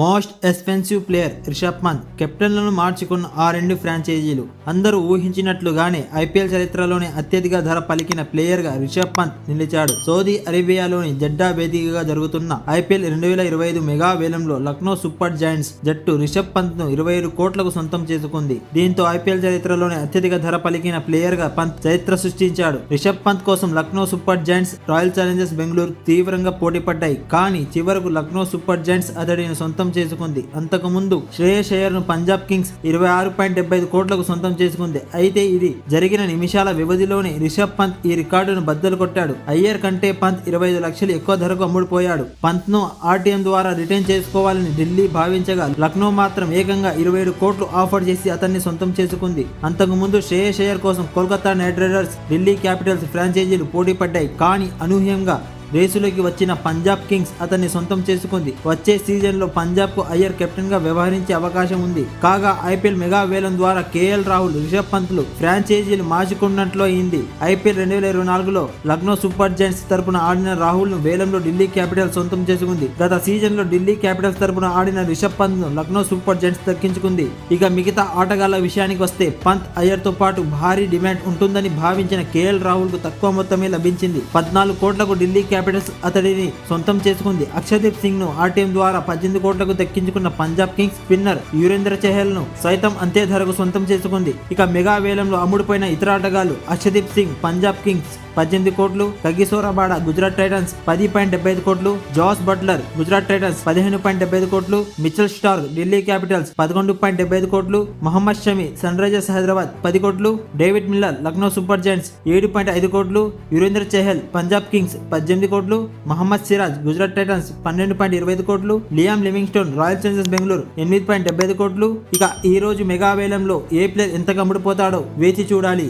Most expensive player Rishabh Pant కెప్టెన్లను మార్చుకున్న ఆ రెండు ఫ్రాంచైజీలు అందరూ ఊహించినట్లుగానే ఐపీఎల్ చరిత్రలోనే అత్యధిక ధర పలికిన ప్లేయర్గా రిషబ్ పంత్ నిలిచాడు. సౌదీ అరేబియాలోని జడ్డా వేదికగా జరుగుతున్న ఐపీఎల్ రెండు వేల ఇరవై ఐదు మెగా వేలంలో లక్నో సూపర్ జాయింట్స్ జట్టు రిషబ్ పంత్ను ఇరవై ఏడు కోట్లకు సొంతం చేసుకుంది. దీంతో ఐపీఎల్ చరిత్రలోనే అత్యధిక ధర పలికిన ప్లేయర్గా పంత్ చరిత్ర సృష్టించాడు. రిషబ్ పంత్ కోసం Lucknow Super Giants Royal Challengers Bengaluru తీవ్రంగా పోటీపడ్డాయి. కానీ చివరకు లక్నో సూపర్ జాయింట్స్ అతడిని సొంతం చేసుకుంది. అంతకు ముందు శ్రేయస్ అయ్యర్ను పంజాబ్ కింగ్స్ ఇరవై ఆరు పాయింట్ డెబ్బై ఐదు కోట్లకు సొంతం చేసుకుంది. అయితే ఇది జరిగిన నిమిషాల వ్యవధిలోనే రిషబ్ పంత్ ఈ రికార్డును బద్దలు కొట్టాడు. అయ్యర్ కంటే పంత్ ఇరవై ఐదు లక్షలు ఎక్కువ ధరకు అమ్ముడుపోయాడు. పంత్ను ఆర్టీఎం ద్వారా రిటైన్ చేసుకోవాలని ఢిల్లీ భావించగా లక్నో మాత్రం ఏకంగా ఇరవై ఏడు కోట్లు ఆఫర్ చేసి అతన్ని సొంతం చేసుకుంది. అంతకు ముందు శ్రేయస్ అయ్యర్ కోసం Kolkata Knight Riders Delhi Capitals ఫ్రాంచైజీలు పోటీ పడ్డాయి. కానీ అనూహ్యంగా రేసులోకి వచ్చిన పంజాబ్ కింగ్స్ అతన్ని సొంతం చేసుకుంది. వచ్చే సీజన్లో పంజాబ్కు అయ్యర్ కెప్టెన్గా వ్యవహరించే అవకాశం ఉంది. కాగా ఐపీఎల్ మెగా వేలం ద్వారా కేఎల్ రాహుల్ రిషబ్ పంత్లు ఫ్రాంచైజీలు మార్చుకున్నట్లు అయింది. ఐపీఎల్ రెండు వేల ఇరవై నాలుగులో లక్నో సూపర్ జైంట్స్ తరపున ఆడిన రాహుల్ను వేలంలో ఢిల్లీ క్యాపిటల్స్ సొంతం చేసుకుంది. గత సీజన్లో ఢిల్లీ క్యాపిటల్స్ తరపున ఆడిన రిషబ్ పంత్ను లక్నో సూపర్ జైంట్స్ దక్కించుకుంది. ఇక మిగతా ఆటగాళ్ళ విషయానికి వస్తే పంత్ అయ్యర్తో పాటు భారీ డిమాండ్ ఉంటుందని భావించిన కేఎల్ రాహుల్కు తక్కువ మొత్తమే లభించింది. పద్నాలుగు కోట్లకు ఢిల్లీ క్యాపిటల్స్ అతడిని సొంతం చేసుకుంది. అక్షదీప్ సింగ్ను ఆర్టీఎం ద్వారా పద్దెనిమిది కోట్లకు దక్కించుకున్న పంజాబ్ కింగ్స్ స్పిన్నర్ యురేంద్ర చహల్ను సైతం అంతే ధరకు సొంతం చేసుకుంది. ఇక మెగా వేలంలో అమ్ముడుపోయిన ఇతర ఆటగాళ్ళు అక్షదీప్ సింగ్ పంజాబ్ కింగ్స్. పద్దెనిమిది కోట్లు కగిసోరాబాడ గుజరాత్ టైటన్స్ పది పాయింట్ డెబ్బై ఐదు కోట్లు జాస్ బట్లర్ గుజరాత్ టైటన్స్ పదిహేను పాయింట్ డెబ్బై ఐదు కోట్లు మిచల్ స్టార్ ఢిల్లీ క్యాపిటల్స్ పదకొండు పాయింట్ డెబ్బై ఐదు కోట్లు మహమ్మద్ షమి సన్ రైజర్స్ హైదరాబాద్ పది కోట్లు David Miller Lucknow Super Giants ఏడు పాయింట్ ఐదు కోట్లు యురేంద్ర చెహల్ పంజాబ్ కింగ్స్ పద్దెనిమిది కోట్లు మహమ్మద్ సిరాజ్ గుజరాత్ టైటన్స్ పన్నెండు పాయింట్ ఇరవై ఐదు కోట్లు Liam Livingstone Royal Challengers Bengaluru ఎనిమిది పాయింట్ డెబ్బై ఐదు కోట్లు ఇక ఈ రోజు మెగా వేలంలో ఏ ప్లేయర్ ఎంత కమ్ముడిపోతాడో వేచి చూడాలి.